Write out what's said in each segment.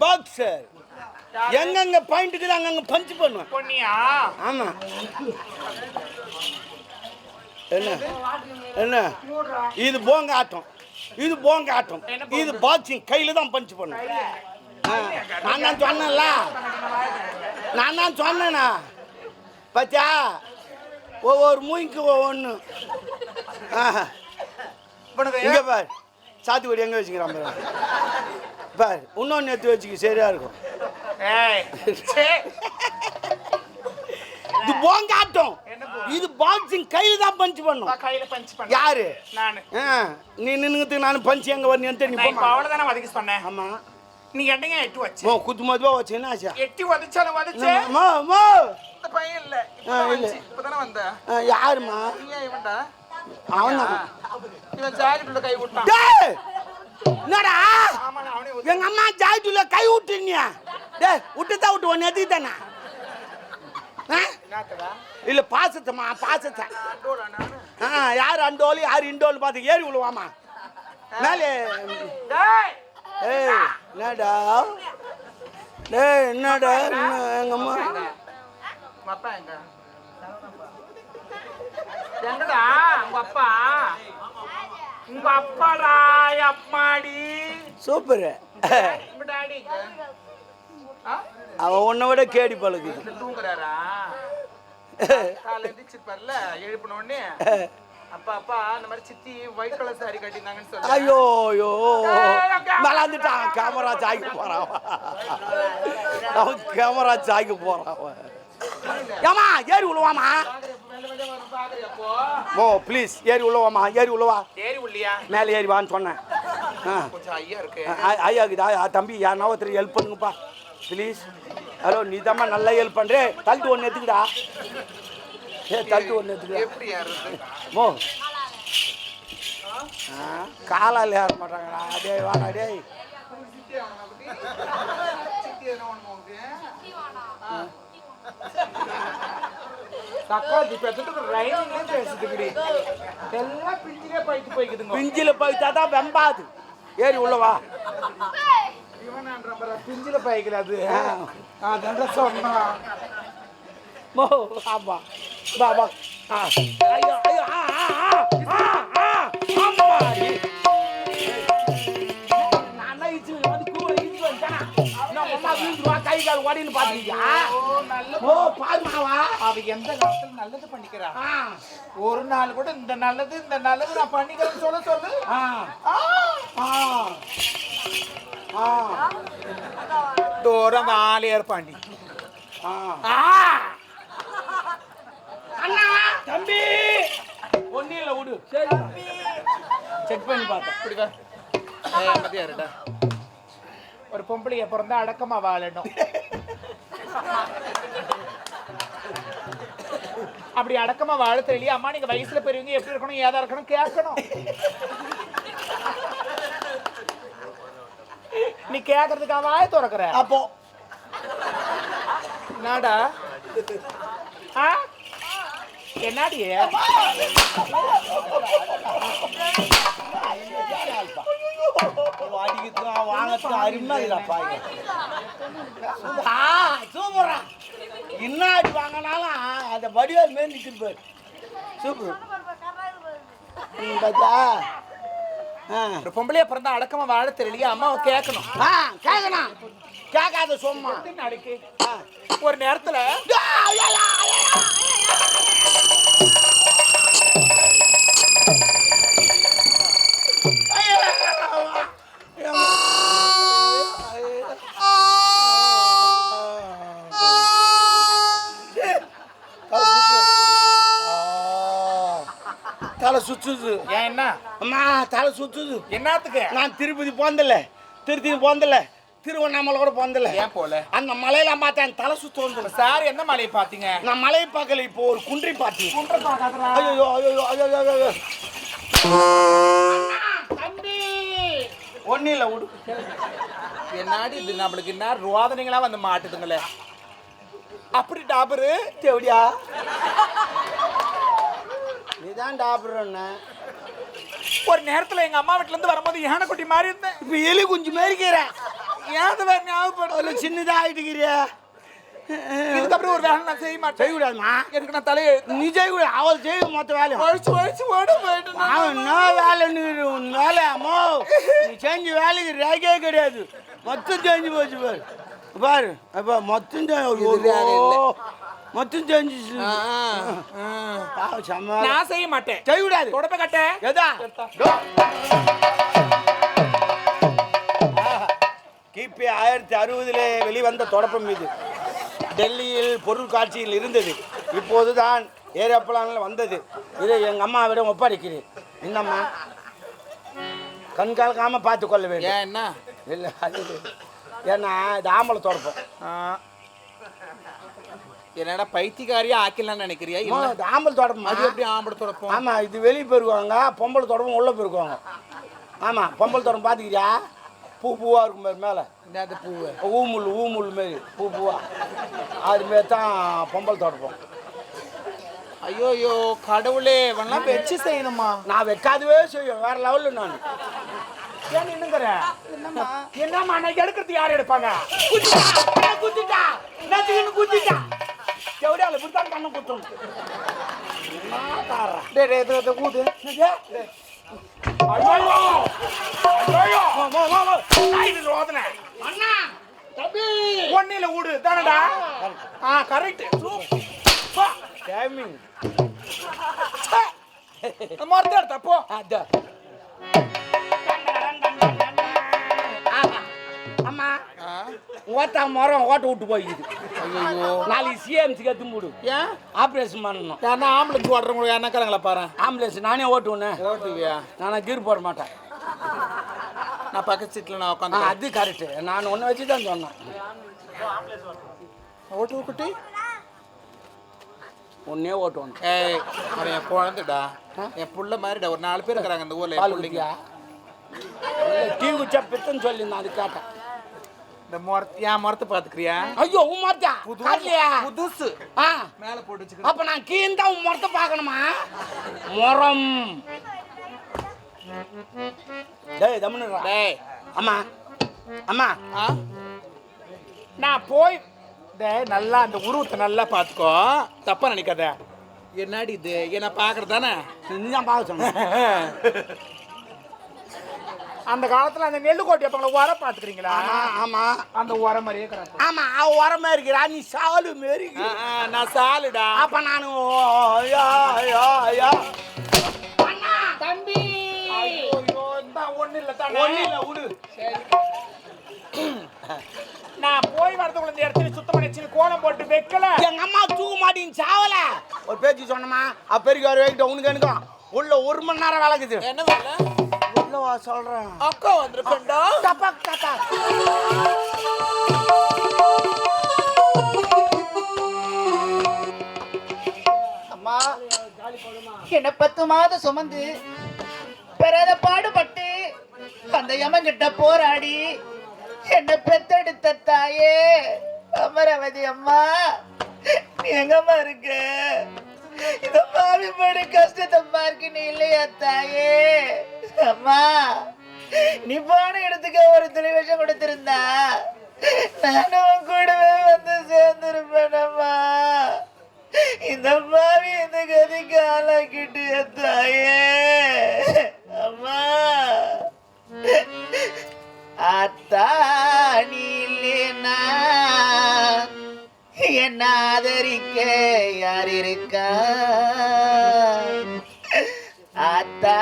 Boxer எங்கெங்க point இருக்குது அங்கங்க பஞ்ச் பண்ணுவேன். ஆமா. என்ன? என்ன? இது போங்க ஆட்டம் இது போங்க? ஆட்டம் இது பாக்ஸிங் கையில தான் பஞ்ச் பண்ணும் ஆ, நான் தான் சொன்னேன்ல. நான் தான் சொன்னேனா? பச்சா ஒவ்வொரு மூய்க்கு ஒவ்வொன்று இங்க பார். சாத்துக்குடி எங்க வச்சுக்கிறான் பாரு. பார் இன்னொன்று எடுத்து வச்சுக்க சரியா இருக்கும். இது போங்க ஆட்டம் என்ன போ- இது பாக்ஸிங் கையில தான் பஞ்ச் பண்ணும். நான் கையில பஞ்ச் பண்ண யாரு? நானு. நீ நின்னுங்கிறதுக்கு நான் பஞ்ச் எங்க வரணும் நான் போமா அவ்வளவுதானே வதக்கி சொன்னேன். ஆமா. நீ என்னங்க எட்டு வச்சு. மோ குத்து மதுவா வச்சு என்ன ஆச்சா? எட்டி வதச்சாலும் வதச்சு மோ மோ. இந்த பையன் இல்ல. இல்ல. இப்பதானே வந்த. யாருமா நீ ஏன் இவன்டா? அவனா இவன் ஜாக்கெட் உள்ள கை விட்டான் டேய்! என்னடா? எங்க அம்மா ஜாய்ட்டுல கை விட்டுனியா டேய் விட்டுதான் விட்டு ஒன்னு எதுக்கிட்டானா என்னத்தடா இல்ல பாசத்தம்மா பாசத்தை. ஆ யார் அண்டோல் யார் இண்டோல் பார்த்து ஏறி விழுவாமா? மேலே. ஏய். என்னடா? டேய் என்னடா? என்ன எங்க அம்மா? அப்பா எங்க? எங்கடா? உங்க அப்பா? உங்க அப்பாடா அம்மாடி. சூப்பர்? அவன் உன்னை விட கேடி பழகுது. தூங்குறாரா? எழுப்பின உடனே? அப்பா அப்பா இந்த மாதிரி சித்தி ஒயிட் கலர் சாரி கட்டியிருந்தாங்கன்னு சொல்லு ஐயோ ஐயோ மலாந்துட்டான் கேமரா சாய்க்க போறான் அவன். கேமரா சாய்க்க போறான். ஏம்மா ஏறி விழுவாமா பாக்குறியப்போ மோ ப்ளீஸ் ஏறி விழுவாமா ஏறி உள்ளியா? மேலே ஏறி வான்னு சொன்னேன். ஐயா இருக்கு. தம்பி யாருனா ஒருத்தர் ஹெல்ப் பண்ணுங்கப்பா. ப்ளீஸ் ஹலோ நீ நல்லா ஹெல்ப் பண்ணுறே தள்ளிட்டு ஒன்று எடுத்துக்கிடா. ஏ தள்ளிட்டு ஒன்று ஆ காலால் ஏற மாட்டாங்கடா டேய் வாடா உனக்கு தக்காளி பெத்துட்டு ரைனிங்ல பேசுதுக்குடி எல்லாம் பிஞ்சிலே போயிட்டு போய்க்குதுங்க. பிஞ்சில் போயிட்டா தான் வெம்பாது. ஏறி உள்ளவா பிஞ்சில பாய்க்கல அது. அதான் சொன்னான். மோ ஆமா. வா வா ஆ ஐயோ ஐயோ ஆ ஆ ஆ ஆ ஆ அம்மாடி நான் இச்சு வந்து கூவ இச்சு வந்தானா நான் அம்மா வீட்டுவா கை கால் ஓடின்னு பாத்தீங்க ஓ பாருமாவா அவ எந்த காலத்துல நல்லது பண்ணிக்கிறா? ஆ. ஒரு நாள் கூட இந்த நல்லது இந்த நல்லது நான் பண்ணிக்கிறேன்னு சொல்ல சொல்லு. ஆ. ஆ, ஆ. ஆ. தூரம் ஆலியார் பாண்டி. ஆ. அண்ணா தம்பி. ஒன்னும் இல்லை விடு. சரி. செக் பண்ணி பார்த்தேன். இப்படி வா. ஏய், மதியா இருடா. ஒரு பொம்பளைய பிறந்தா அடக்கமா வாழணும். அப்படி அடக்கமா வாழ தெரியல அம்மா நீங்க வயசுல பெரியவங்க எப்படி இருக்கணும் ஏதா இருக்கணும் கேட்கணும். நீ கேக்குறதுக்காக வாய திறக்கிற? அப்போ. என்னடா ஆ? என்னடி அடிக்கிறதுக்கு வாங்கறதுக்கு அருமையா இல்லப்பா சூப்பரா என்ன அடி வாங்கினாலும் அந்த வடிவேல் மேல் நிற்கிது பாரு சூப்பர் ஆ ஒரு பொம்பளைய பிறந்தா அடக்கமா வாழ தெரியலையே அம்மாவை கேட்கணும் கேட்கணும் கேட்காத சும்மா நாளைக்கு ஆ. ஒரு நேரத்துல. தலை சுத்துது. ஏன் என்ன? அம்மா தலை சுத்துது. என்னத்துக்கு? நான் திருப்பதி போந்தல திருப்பதி போந்தல திருவண்ணாமலை கூட போந்தல ஏன் போல? அந்த மலையில பார்த்தேன் தலை சுத்து வந்து சார் என்ன மலையை பாத்தீங்க நான் மலையை பார்க்கல இப்போ ஒரு குன்றை பார்த்தேன். குன்ற பாக்காதடா ஐயோ ஐயோ ஐயோ ஐயோ தம்பி! ஒன்றும் இல்லை விடு என்னாடி இது? நம்மளுக்கு என்ன ரோதனைங்களா வந்து மாட்டுதுங்களே. அப்படி டாபரு எப்படியா நீதான் டாபுறன்னு ஒரு நேரத்துல எங்க அம்மா வீட்டுல இருந்து வரும்போது யானைக்குட்டி மாதிரி இருந்தேன். இப்போ எலி குஞ்சு மாரிக்கிற ஏன் வேற ஞாபகப்படுது அதில் சின்னதாக ஆகிட்டுக்கிறியா இதுக்கப்புறம் ஒரு வேலை நான் செய்ய மாட்டேன். செய்யக்கூடாதுமா? எனக்கு நான் தலையை நீ செய்யக்கூடாது. அவள் செய்ய மொத்த வேலையும். வழிச்சு வழிச்சு ஓட போயிட்டு அவன் என்ன வேலைன்னு உன் வேலை அம்மோ நீ செஞ்ச வேலைக்கு ரேகே கிடையாது. மொத்தம் செஞ்சு போச்சு பாரு. பாரு அப்பா மொத்தம். மொத்தம் செஞ்சுச்சு. நான் செய்ய மாட்டேன். செய்யக்கூடாது. தொடப்ப கட்ட எதா? கிபி ஆயிரத்தி அறுபதிலே வெளிவந்த தொடப்பம் இது. டெல்லியில் பொருள் காட்சியில் இருந்தது. இப்போது தான் ஏரோப்ளானில் வந்தது. இதை எங்கள் அம்மாவிடம் ஒப்படைக்கிறேன். இந்தம்மா கண் கலக்காமல் பார்த்து கொள்ள வேண்டும். ஏன் என்ன? இல்லை அது ஏன்னா இது ஆம்பளை தொடப்பம். என்னடா பைத்தியக்காரியா ஆக்கலாம்னு நினைக்கிறியா? இது ஆம்பளை தொடப்பம். அது எப்படி ஆம்பளை தொடப்போம்? ஆமாம் இது வெளியே போயிருக்குவாங்க பொம்பளை தொடப்பம் உள்ளே போயிருக்குவாங்க ஆமாம் பொம்பளை தொடப்பம் பார்த்துக்கிறியா? பூ பூவாக இருக்கும் பாரு மேலே. என்னது பூவு? ஊமுள் ஊமுள் மாரி பூ பூவா அது மாரி தான் பொம்பளை தொடப்போம் ஐயோ ஐயோ கடவுளே வேணா வச்சு செய்யணுமா? நான் வைக்காதவே செய்யும் வேற லெவலில் நான். ஏன் நின்னுங்கற? என்னம்மா? நான் எடுக்கிறது யார் எடுப்பாங்க? குத்திட்டா நச்சுக்கின்னு குத்திட்டா. செவடியால இப்படித்தான் கண்ணை குத்தணும் என்ன தாரா டேய் டேய் இது கூது ஐயோ ஐயோ அண்ணா தம்பி ஊடு தானடா ஆ கரெக்ட் டைமிங் மொத்த எடுத்தப்போ அதான் அம்மா ஓட்டா மரம் ஓட்ட விட்டு போயிடுது. நாளைக்கு சிஎம்சிக்கு எடுத்து மூடு. ஏன் ஆப்ரேஷன் பண்ணணும். யாருன்னா ஆம்புலன்ஸ் ஓடுறவங்க யாருனாக்காரங்களா பாரு. ஆம்புலன்ஸ் நானே ஓட்டுவேன். ஓட்டுவியா? நானே கீர் போட மாட்டேன். நான் பக்கத்து சீட்ல நான் உட்காந்து அது கரெக்டு நான் ஒன்று வச்சு தான் சொன்னேன். ஓட்டு குட்டி. ஒன்னே ஓட்டுவேன். ஏய் அவன் என் குழந்தைடா. என் புள்ள மாதிரிடா. ஒரு நாலு பேர் இருக்கிறாங்க இந்த ஊர்ல. பால் இல்லை டீ குச்சா பித்தன்னு சொல்லியிருந்தேன் அது கேட்டேன். இந்த முறத்து என் முறத்தை பாத்துக்கிறியா ஐயோ உன் மரத்தா காட்டலையா? புதுசு. ஆ. மேல போட்டு வச்சுக்க அப்ப நான் கீழ் தான் உன் மரத்தை பார்க்கணுமா? முறம் டேய் தம்முன்னு டேய் அம்மா அம்மா. ஆ? நான் போய் டேய் நல்லா அந்த உருவத்தை நல்லா பார்த்துக்கோ. தப்பா நினைக்காத. என்னடி இது? என்ன பார்க்கறது தானே? நீ தான் பார்க்க சொன்ன. அந்த காலத்துல அந்த நெல்லு கோட்டி வைப்பாங்களா உரம் பார்த்துக்கிறீங்களா? ஆமா அந்த உரம் மாதிரியே இருக்கிறாங்க ஆமா அவ உரமா இருக்கிறா. நீ சாலு மாரி நான் சாலுடா. அப்ப நானு தம்பி! ஒண்ணு இல்ல ஒண்ணு இல்ல விடு. நான் போய் வரதுக்குள்ள இந்த இடத்துல சுத்தம் பண்ணி வச்சு கோலம் போட்டு வைக்கல. எங்க அம்மா தூக்க மாட்டேன்னு சாவல. ஒரு பேச்சு சொன்னமா அப்பெருக்கு வர வைக்கிட்ட உனக்கு எனக்கும் உள்ள ஒரு மணி நேரம் விளக்குது என்ன வேலை உள்ள வா சொல்றேன்? அக்கா வந்திருக்கண்டா தப்பா தாத்தா அம்மா என்ன பத்து மாதம் சுமந்து பெறாத பாடுபட்டு அந்த யமன்கிட்ட போராடி என்ன பெத்தெடுத்த தாயே அமராவதி அம்மா நீ எங்கம்மா இருக்க? இந்த பாவி படு கஷ்டத்தை பார்க்க நீ இல்லையா தாயே? அம்மா நீ போன இடத்துக்கு ஒரு துணி விஷம் கொடுத்திருந்தா நானும் கூடவே வந்து சேர்ந்திருப்பேனம்மா இந்த மாவி இந்த கதிக்கு ஆளாக்கிட்டு என் தாயே. அம்மா அத்தா நீ இல்லைனா என்ன ஆதரிக்க யார் இருக்கா? அத்தா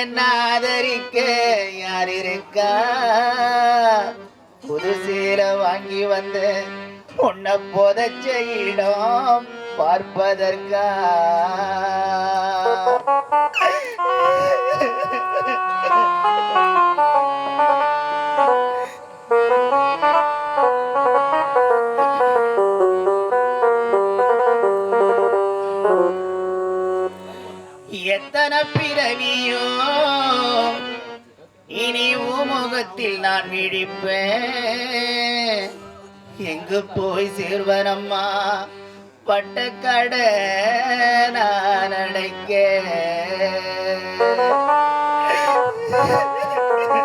என்ன ஆதரிக்க யார் இருக்கா புது சீலை வாங்கி வந்து உன்னை புதைச்ச இடம் பார்ப்பதற்கா? மனப்பிறவியோ இனி உமுகத்தில் நான் விழிப்பேன். எங்கு போய் சேர்வனம்மா? பட்டக்கடை நான் அடைக்க